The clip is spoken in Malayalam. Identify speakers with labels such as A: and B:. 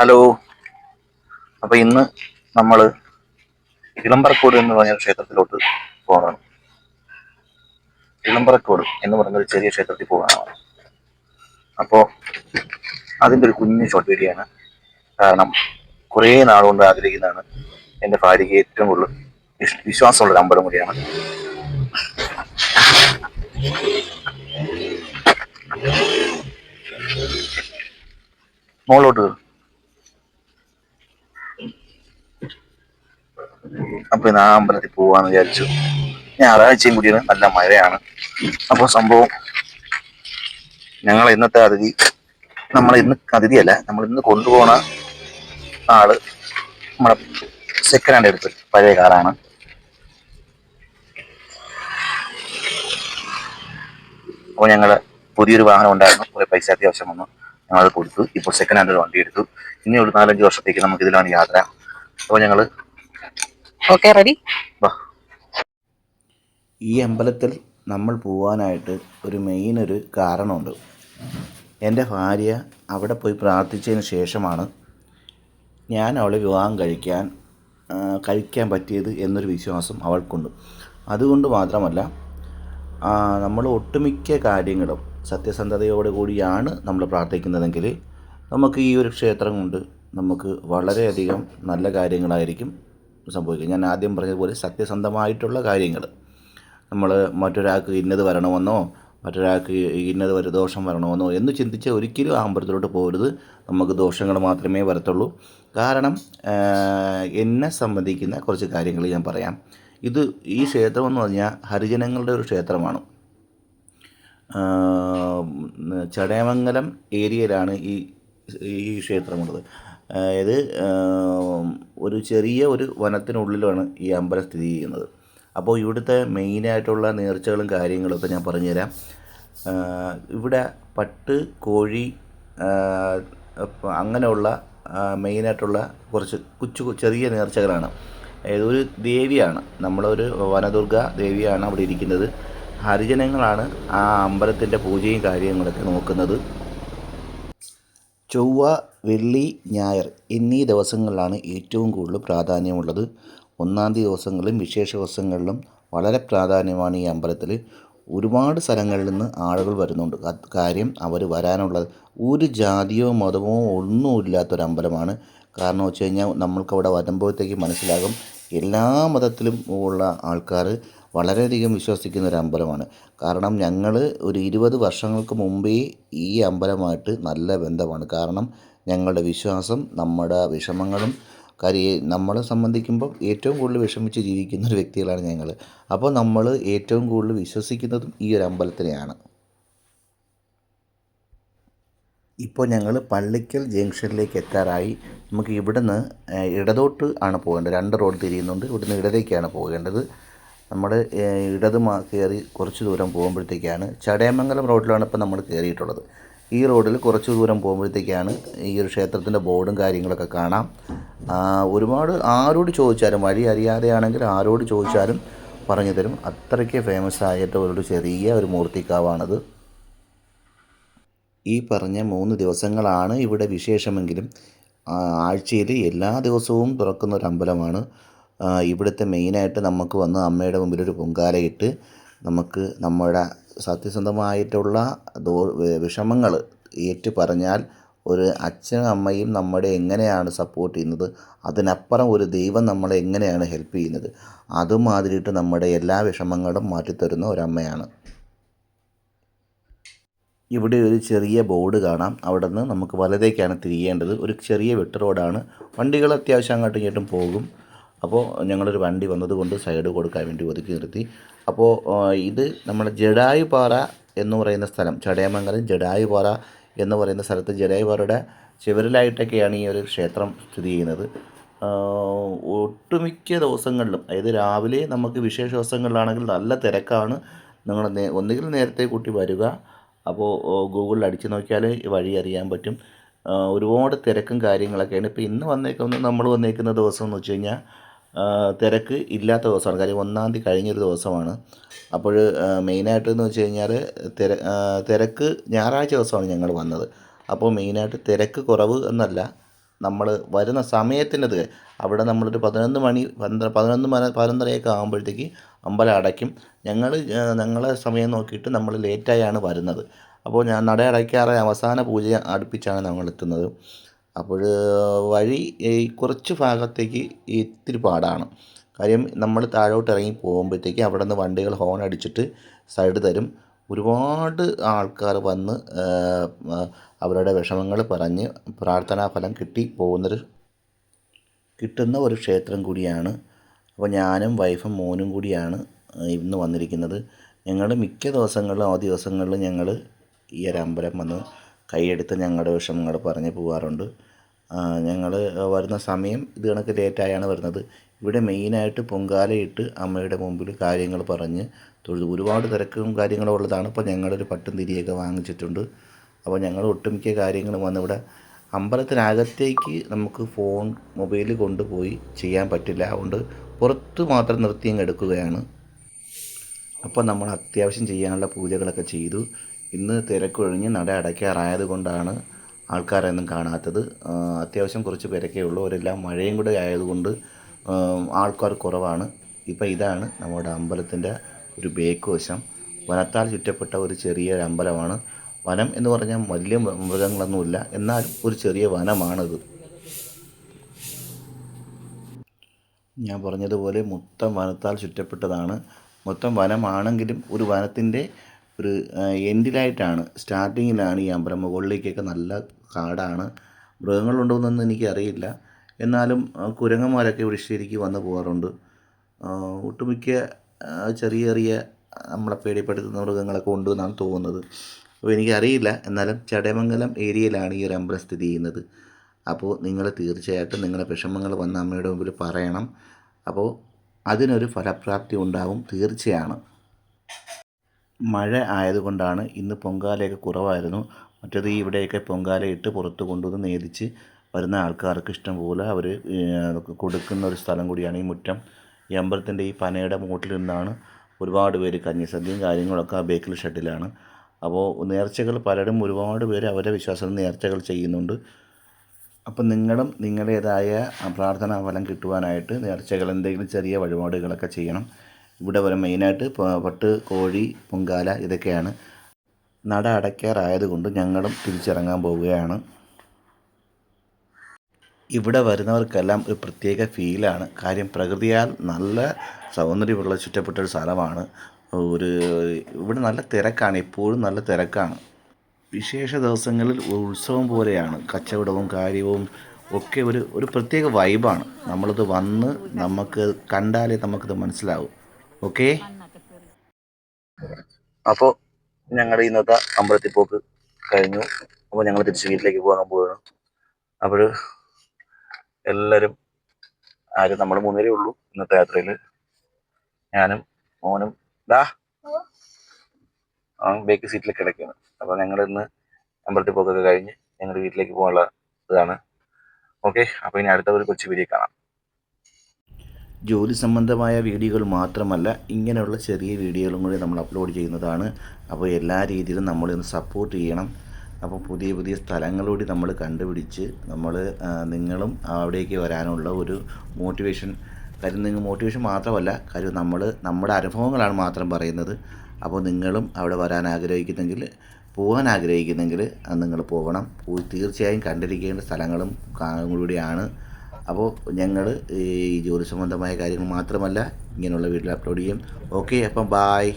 A: ഹലോ. അപ്പൊ ഇന്ന് നമ്മൾ ഇളമ്പറക്കോട് എന്ന് പറഞ്ഞ ക്ഷേത്രത്തിലോട്ട് പോകണം. ഇളമ്പറക്കോട് എന്ന് പറഞ്ഞ ഒരു ചെറിയ ക്ഷേത്രത്തിൽ പോകാനാണ്. അപ്പോ അതിന്റെ ഒരു കുഞ്ഞു ഷോർട്ട് വീഡിയോ ആണ്. കാരണം കുറേ നാളുകൊണ്ട് ആഗ്രഹിക്കുന്നതാണ് എന്റെ ഭാര്യയ്ക്ക് ഏറ്റവും കൂടുതൽ വിശ്വാസമുള്ള ഒരു അമ്പലം കൂടിയാണ്. മുകളിലോട്ട് അപ്പൊ ഇന്ന് ആ അമ്പലത്തിൽ പോവാന്ന് വിചാരിച്ചു. ഞായറാഴ്ചയും കൂടിയാണ് നല്ല മഴയാണ്. അപ്പോൾ സംഭവം ഞങ്ങൾ ഇന്നത്തെ അതിഥി നമ്മൾ ഇന്ന് അതിഥിയല്ല നമ്മൾ ഇന്ന് കൊണ്ടുപോണ ആൾ നമ്മുടെ സെക്കൻഡ് ഹാൻഡ് എടുത്ത് പഴയ കാറാണ് അപ്പോൾ ഞങ്ങൾ പുതിയൊരു വാഹനം ഉണ്ടായിരുന്നു കുറെ പൈസ അത്യാവശ്യം വന്നു. ഞങ്ങൾ അത് കൊടുത്തു ഇപ്പോൾ സെക്കൻഡ് ഹാൻഡ് ഒരു വണ്ടി എടുത്തു. ഇനി ഒരു നാലഞ്ച് വർഷത്തേക്ക് നമുക്ക് ഇതിലാണ് യാത്ര. അപ്പോൾ ഞങ്ങൾ
B: ഓക്കെ റെഡി
C: ഈ അമ്പലത്തിൽ നമ്മൾ പോവാനായിട്ട് ഒരു മെയിൻ ഒരു കാരണമുണ്ട്. എന്റെ ഭാര്യ അവിടെ പോയി പ്രാർത്ഥിച്ചതിന് ശേഷമാണ് ഞാൻ അവളെ വിവാഹം കഴിക്കാൻ കഴിക്കാൻ പറ്റിയത് എന്നൊരു വിശ്വാസം അവൾക്കുണ്ട്. അതുകൊണ്ട് മാത്രമല്ല നമ്മൾ ഒട്ടുമിക്ക കാര്യങ്ങളും സത്യസന്ധതയോടു കൂടിയാണ് നമ്മൾ പ്രാർത്ഥിക്കുന്നതെങ്കിൽ നമുക്ക് ഈ ഒരു ക്ഷേത്രം കൊണ്ട് നമുക്ക് വളരെയധികം നല്ല കാര്യങ്ങളായിരിക്കും. സംഭവിക്കുക ഞാൻ ആദ്യം പറഞ്ഞതുപോലെ സത്യസന്ധമായിട്ടുള്ള കാര്യങ്ങൾ. നമ്മൾ മറ്റൊരാൾക്ക് ഇന്നത് വരണമെന്നോ മറ്റൊരാൾക്ക് ഇന്നത് ഒരു ദോഷം വരണമെന്നോ എന്ന് ചിന്തിച്ച് ഒരിക്കലും ആ അമ്പലത്തിലോട്ട് പോകരുത്. നമുക്ക് ദോഷങ്ങൾ മാത്രമേ വരത്തുള്ളൂ. കാരണം എന്നെ സംബന്ധിക്കുന്ന കുറച്ച് കാര്യങ്ങൾ ഞാൻ പറയാം. ഇത് ഈ ക്ഷേത്രം എന്ന് പറഞ്ഞാൽ ഹരിജനങ്ങളുടെ ഒരു ക്ഷേത്രമാണ്. ചടയമംഗലം ഏരിയയിലാണ് ഈ ഈ ക്ഷേത്രമുള്ളത്. അതായത് ഒരു ചെറിയ ഒരു വനത്തിനുള്ളിലാണ് ഈ അമ്പലം സ്ഥിതി ചെയ്യുന്നത്. അപ്പോൾ ഇവിടുത്തെ മെയിനായിട്ടുള്ള നേർച്ചകളും കാര്യങ്ങളും ഒക്കെ ഞാൻ പറഞ്ഞുതരാം. ഇവിടെ പട്ട് കോഴി അങ്ങനെയുള്ള മെയിനായിട്ടുള്ള കുറച്ച് കൊച്ചു ചെറിയ നേർച്ചകളാണ്. ഒരു ദേവിയാണ് നമ്മളൊരു വനദുർഗ ദേവിയാണ് അവിടെ ഇരിക്കുന്നത്. ഹരിജനങ്ങളാണ് ആ അമ്പലത്തിന്റെ പൂജയും കാര്യങ്ങളൊക്കെ നോക്കുന്നത്. ചൊവ്വ വെള്ളി ഞായർ എന്നീ ദിവസങ്ങളിലാണ് ഏറ്റവും കൂടുതൽ പ്രാധാന്യമുള്ളത്. ഒന്നാം തീയതി ദിവസങ്ങളിലും വിശേഷ ദിവസങ്ങളിലും വളരെ പ്രാധാന്യമാണ് ഈ അമ്പലത്തിൽ. ഒരുപാട് സ്ഥലങ്ങളിൽ നിന്ന് ആളുകൾ വരുന്നുണ്ട്. കാര്യം അവർ വരാനുള്ളത് ഒരു ജാതിയോ മതമോ ഒന്നുമില്ലാത്തൊരു അമ്പലമാണ്. കാരണം വെച്ച് കഴിഞ്ഞാൽ നമ്മൾക്കവിടെ വരുമ്പോഴത്തേക്ക് മനസ്സിലാകും എല്ലാ മതത്തിലും ഉള്ള ആൾക്കാർ വളരെയധികം വിശ്വസിക്കുന്ന ഒരു അമ്പലമാണ്. കാരണം ഞങ്ങൾ ഒരു ഇരുപത് വർഷങ്ങൾക്ക് മുമ്പേ ഈ അമ്പലമായിട്ട് നല്ല ബന്ധമാണ്. കാരണം ഞങ്ങളുടെ വിശ്വാസം നമ്മുടെ വിഷമങ്ങളും കാര്യം നമ്മളെ സംബന്ധിക്കുമ്പോൾ ഏറ്റവും കൂടുതൽ വിഷമിച്ച് ജീവിക്കുന്ന ഒരു വ്യക്തികളാണ് ഞങ്ങൾ അപ്പോൾ നമ്മൾ ഏറ്റവും കൂടുതൽ വിശ്വസിക്കുന്നതും ഈ ഒരു അമ്പലത്തിനെയാണ്. ഇപ്പോൾ ഞങ്ങൾ പള്ളിക്കൽ ജംഗ്ഷനിലേക്ക് എത്താറായി. നമുക്ക് ഇവിടുന്ന് ഇടതോട്ട് ആണ് പോകേണ്ടത്. രണ്ട് റോഡ് തിരിയുന്നുണ്ട്. ഇവിടുന്ന് ഇടതേക്കാണ് പോകേണ്ടത്. നമ്മൾ ഇടത് കയറി കുറച്ച് ദൂരം പോകുമ്പോഴത്തേക്കാണ്. ചടയമംഗലം റോഡിലാണ് ഇപ്പോൾ നമ്മൾ കയറിയിട്ടുള്ളത്. ഈ റോഡിൽ കുറച്ച് ദൂരം പോകുമ്പോഴത്തേക്കാണ് ഈ ഒരു ക്ഷേത്രത്തിന്റെ ബോർഡും കാര്യങ്ങളൊക്കെ കാണാം. ഒരുപാട് ആരോട് ചോദിച്ചാലും വഴി അറിയാതെയാണെങ്കിൽ ആരോട് ചോദിച്ചാലും പറഞ്ഞു തരും. അത്രയ്ക്ക് ഫേമസ് ആയിട്ട് ഒരു ചെറിയ ഒരു മൂർത്തിക്കാവാണത്. ഈ പറഞ്ഞ മൂന്ന് ദിവസങ്ങളാണ് ഇവിടെ വിശേഷമെങ്കിലും ആഴ്ചയിൽ എല്ലാ ദിവസവും തുറക്കുന്ന ഒരു അമ്പലമാണ്. ഇവിടുത്തെ മെയിനായിട്ട് നമുക്ക് വന്ന് അമ്മയുടെ മുമ്പിൽ ഒരു പൊങ്കാലയിട്ട് നമുക്ക് നമ്മുടെ സത്യസന്ധമായിട്ടുള്ള ദോ വിഷമങ്ങൾ ഏറ്റു പറഞ്ഞാൽ ഒരു അച്ഛനും അമ്മയും നമ്മുടെ എങ്ങനെയാണ് സപ്പോർട്ട് ചെയ്യുന്നത് അതിനപ്പുറം ഒരു ദൈവം നമ്മളെ എങ്ങനെയാണ് ഹെൽപ്പ് ചെയ്യുന്നത് അതുമാതിരിയിട്ട് നമ്മുടെ എല്ലാ വിഷമങ്ങളും മാറ്റിത്തരുന്ന ഒരമ്മയാണ്. ഇവിടെ ഒരു ചെറിയ ബോർഡ് കാണാം. അവിടെ നിന്ന് നമുക്ക് വലതേക്കാണ് തിരിയേണ്ടത്. ഒരു ചെറിയ വെട്ട് റോഡാണ്. വണ്ടികൾ അത്യാവശ്യം അങ്ങോട്ടും ഇങ്ങോട്ടും പോകും. അപ്പോൾ ഞങ്ങളൊരു വണ്ടി വന്നതുകൊണ്ട് സൈഡ് കൊടുക്കാൻ വേണ്ടി ഒതുക്കി നിർത്തി. അപ്പോൾ ഇത് നമ്മുടെ ജഡായുപാറ എന്ന് പറയുന്ന സ്ഥലം ചടയമംഗലം ജഡായുപാറ എന്ന് പറയുന്ന സ്ഥലത്ത് ജഡായുപാറയുടെ ചുവരിലായിട്ടൊക്കെയാണ് ഈ ഒരു ക്ഷേത്രം സ്ഥിതി ചെയ്യുന്നത്. ഒട്ടുമിക്ക ദിവസങ്ങളിലും അതായത് രാവിലെ നമുക്ക് വിശേഷ ദിവസങ്ങളിലാണെങ്കിൽ നല്ല തിരക്കാണ്. നിങ്ങൾ ഒന്നുകിൽ നേരത്തെ കൂട്ടി വരിക അപ്പോൾ ഗൂഗിളിൽ അടിച്ചു നോക്കിയാൽ വഴി അറിയാൻ പറ്റും. ഒരുപാട് തിരക്കും കാര്യങ്ങളൊക്കെയാണ്. ഇപ്പോൾ ഇന്ന് വന്നേക്കുന്നത് നമ്മൾ വന്നേക്കുന്ന ദിവസം എന്ന് വെച്ച് കഴിഞ്ഞാൽ തിരക്ക് ഇല്ലാത്ത ദിവസമാണ്. കാര്യം ഒന്നാം തീയതി കഴിഞ്ഞൊരു ദിവസമാണ്. അപ്പോൾ മെയിനായിട്ട് എന്ന് വെച്ച് കഴിഞ്ഞാൽ തിര തിരക്ക് ഞായറാഴ്ച ദിവസമാണ് ഞങ്ങൾ വന്നത്. അപ്പോൾ മെയിനായിട്ട് തിരക്ക് കുറവ് എന്നല്ല നമ്മൾ വരുന്ന സമയത്തിന്റെത് അവിടെ നമ്മളൊരു പതിനൊന്ന് മണി പന്ത്ര പതിനൊന്ന് മണി പതിനൊന്നരയൊക്കെ ആകുമ്പോഴത്തേക്ക് അമ്പലം അടയ്ക്കും. ഞങ്ങൾ ഞങ്ങളെ സമയം നോക്കിയിട്ട് നമ്മൾ ലേറ്റായാണ് വരുന്നത്. അപ്പോൾ ഞാൻ നട അടയ്ക്കാറ് അവസാന പൂജ അടുപ്പിച്ചാണ് ഞങ്ങൾ എത്തുന്നത്. അപ്പോൾ വഴി ഈ കുറച്ച് ഭാഗത്തേക്ക് ഇത്തിരി പാടാണ്. കാര്യം നമ്മൾ താഴോട്ട് ഇറങ്ങി പോകുമ്പോഴത്തേക്ക് അവിടെ നിന്ന് വണ്ടികൾ ഹോൺ അടിച്ചിട്ട് സൈഡ് തരും. ഒരുപാട് ആൾക്കാർ വന്ന് അവരുടെ വിഷമങ്ങൾ പറഞ്ഞ് പ്രാർത്ഥനാ ഫലം കിട്ടി പോകുന്നൊരു കിട്ടുന്ന ഒരു ക്ഷേത്രം കൂടിയാണ്. അപ്പോൾ ഞാനും വൈഫും മോനും കൂടിയാണ് ഇന്ന് വന്നിരിക്കുന്നത്. ഞങ്ങൾ മിക്ക ദിവസങ്ങളിലും ആ ദിവസങ്ങളിൽ ഞങ്ങൾ ഈ ഒരു അമ്പലം വന്ന് കൈയെടുത്ത് ഞങ്ങളുടെ വിഷമങ്ങൾ പറഞ്ഞ് പോകാറുണ്ട് ഞങ്ങൾ വരുന്ന സമയം ഇത് കണക്ക് ലേറ്റായാണ് വരുന്നത്. ഇവിടെ മെയിനായിട്ട് പൊങ്കാലയിട്ട് അമ്മയുടെ മുമ്പിൽ കാര്യങ്ങൾ പറഞ്ഞ് തൊഴുത്. ഒരുപാട് തിരക്കും കാര്യങ്ങളും ഉള്ളതാണ്. ഇപ്പോൾ ഞങ്ങളൊരു പട്ടും തിരിയൊക്കെ വാങ്ങിച്ചിട്ടുണ്ട്. അപ്പോൾ ഞങ്ങൾ ഒട്ടുമിക്ക കാര്യങ്ങളും വന്നിവിടെ അമ്പലത്തിനകത്തേക്ക് നമുക്ക് ഫോൺ മൊബൈൽ കൊണ്ടുപോയി ചെയ്യാൻ പറ്റില്ല. അതുകൊണ്ട് പുറത്ത് മാത്രം നിർത്തി അങ്ങ് എടുക്കുകയാണ്. അപ്പോൾ നമ്മൾ അത്യാവശ്യം ചെയ്യാനുള്ള പൂജകളൊക്കെ ചെയ്തു. ഇന്ന് തിരക്കൊഴിഞ്ഞ് നട അടയ്ക്കാറായത് കൊണ്ടാണ് ആൾക്കാരൊന്നും കാണാത്തത്. അത്യാവശ്യം കുറച്ച് പേരൊക്കെ ഉള്ളൂ. അവരെല്ലാം മഴയും കൂടെ ആയതുകൊണ്ട് ആൾക്കാർ കുറവാണ്. ഇപ്പോൾ ഇതാണ് നമ്മുടെ അമ്പലത്തിന്റെ ഒരു ബേക്ക് വശം വനത്താൽ ചുറ്റപ്പെട്ട ഒരു ചെറിയ അമ്പലമാണ്. വനം എന്ന് പറഞ്ഞാൽ വലിയ മൃഗങ്ങളൊന്നുമില്ല. എന്നാൽ ഒരു ചെറിയ വനമാണിത്. ഞാൻ പറഞ്ഞതുപോലെ മൊത്തം വനത്താൽ ചുറ്റപ്പെട്ടതാണ്. മൊത്തം വനമാണെങ്കിലും ഒരു വനത്തിന്റെ ഒരു എൻഡിലായിട്ടാണ് സ്റ്റാർട്ടിങ്ങിലാണ് ഈ അമ്പലം മുകളിലേക്കൊക്കെ നല്ല കാടാണ്. മൃഗങ്ങളുണ്ടോയെന്നൊന്നും എനിക്കറിയില്ല. എന്നാലും കുരങ്ങന്മാരൊക്കെ ഇവിടെ വന്നു പോകാറുണ്ട്. ഒട്ടുമിക്ക ചെറിയ ചെറിയ നമ്മളെ പേടിപ്പെടുത്തുന്ന മൃഗങ്ങളൊക്കെ ഉണ്ട് എന്നാണ് തോന്നുന്നത്. അപ്പോൾ എനിക്കറിയില്ല. എന്നാലും ചടയമംഗലം ഏരിയയിലാണ് ഈ ഒരു അമ്പലം സ്ഥിതി ചെയ്യുന്നത്. അപ്പോൾ നിങ്ങൾ തീർച്ചയായിട്ടും നിങ്ങളുടെ വിഷമങ്ങൾ വന്ന അമ്മയുടെ മുമ്പിൽ പറയണം. അപ്പോൾ അതിനൊരു ഫലപ്രാപ്തി ഉണ്ടാവും തീർച്ചയാണ്. മഴ ആയതുകൊണ്ടാണ് ഇന്ന് പൊങ്കാലയൊക്കെ കുറവായിരുന്നു. മറ്റേത് ഈ ഇവിടെയൊക്കെ പൊങ്കാലയിട്ട് പുറത്ത് കൊണ്ടുവന്ന് നേദിച്ച് വരുന്ന ആൾക്കാർക്ക് ഇഷ്ടം പോലെ അവർ കൊടുക്കുന്ന ഒരു സ്ഥലം കൂടിയാണ് ഈ മുറ്റം. ഈ അമ്പലത്തിന്റെ ഈ പനയുടെ മൂട്ടിൽ നിന്നാണ് ഒരുപാട് പേര് കഞ്ഞിസദ്യയും കാര്യങ്ങളൊക്കെ ആ ബേക്കൽ ഷെഡിലാണ്. അപ്പോൾ നേർച്ചകൾ പലരും ഒരുപാട് പേര് അവരുടെ വിശ്വാസം നേർച്ചകൾ ചെയ്യുന്നുണ്ട്. അപ്പം നിങ്ങളും നിങ്ങളുടേതായ പ്രാർത്ഥനാ ഫലം കിട്ടുവാനായിട്ട് നേർച്ചകൾ എന്തെങ്കിലും ചെറിയ വഴിപാടുകളൊക്കെ ചെയ്യണം. ഇവിടെ വരെ മെയിനായിട്ട് പട്ട് കോഴി പൊങ്കാല ഇതൊക്കെയാണ്. നട അടയ്ക്കാറായതുകൊണ്ട് ഞങ്ങളും തിരിച്ചിറങ്ങാൻ പോവുകയാണ്. ഇവിടെ വരുന്നവർക്കെല്ലാം ഒരു പ്രത്യേക ഫീലാണ്. കാര്യം പ്രകൃതിയാൽ നല്ല സൗന്ദര്യമുള്ള ചുറ്റപ്പെട്ട ഒരു സ്ഥലമാണ്. ഒരു ഇവിടെ നല്ല തിരക്കാണ്. എപ്പോഴും നല്ല തിരക്കാണ്. വിശേഷ ദിവസങ്ങളിൽ ഉത്സവം പോലെയാണ്. കച്ചവടവും കാര്യവും ഒക്കെ ഒരു ഒരു പ്രത്യേക വൈബാണ് നമ്മളത് വന്ന് നമുക്ക് കണ്ടാലേ നമുക്കത് മനസ്സിലാവും. ഓക്കേ.
A: അപ്പോൾ ഞങ്ങളുടെ ഇന്നത്തെ അമ്പലത്തിൽ പോക്ക് കഴിഞ്ഞു. അപ്പോൾ ഞങ്ങൾ തിരിച്ച് വീട്ടിലേക്ക് പോകാൻ പോവുകയാണ് അപ്പോൾ എല്ലാവരും ആരും നമ്മൾ മൂന്നുപേരേ ഉള്ളൂ ഇന്നത്തെ യാത്രയിൽ ഞാനും മോനും. ഡാ ആ ബേക്ക് സീറ്റിൽ കിടക്കുകയാണ് അപ്പോൾ ഞങ്ങൾ ഇന്ന് അമ്പലത്തിൽ പോക്കൊക്കെ കഴിഞ്ഞ് ഞങ്ങൾ വീട്ടിലേക്ക് പോകാനുള്ള ഇതാണ്. ഓക്കെ അപ്പോൾ ഇനി അടുത്ത ഒരു കൊച്ചു വീഡിയോ കാണാം.
C: ജോലി സംബന്ധമായ വീഡിയോകൾ മാത്രമല്ല ഇങ്ങനെയുള്ള ചെറിയ വീഡിയോകളും കൂടി നമ്മൾ അപ്ലോഡ് ചെയ്യുന്നതാണ്. അപ്പോൾ എല്ലാ രീതിയിലും നമ്മളിന്ന് സപ്പോർട്ട് ചെയ്യണം. അപ്പോൾ പുതിയ പുതിയ സ്ഥലങ്ങളൂടി നമ്മൾ കണ്ടുപിടിച്ച് നമ്മൾ നിങ്ങളും അവിടേക്ക് വരാനുള്ള ഒരു മോട്ടിവേഷൻ കാര്യം നിങ്ങൾ മോട്ടിവേഷൻ മാത്രമല്ല കാര്യം നമ്മൾ നമ്മുടെ അനുഭവങ്ങളാണ് മാത്രം പറയുന്നത്. അപ്പോൾ നിങ്ങളും അവിടെ വരാൻ ആഗ്രഹിക്കുന്നെങ്കിൽ പോകാൻ ആഗ്രഹിക്കുന്നെങ്കിൽ നിങ്ങൾ പോകണം. തീർച്ചയായും കണ്ടിരിക്കേണ്ട സ്ഥലങ്ങളും കൂടിയാണ്. അപ്പോൾ ഞങ്ങൾ ഈ ജോലി സംബന്ധമായ കാര്യങ്ങൾ മാത്രമല്ല ഇങ്ങനെയുള്ള വീട്ടിൽ അപ്ലോഡ് ചെയ്യും. ഓക്കെ അപ്പം ബായ്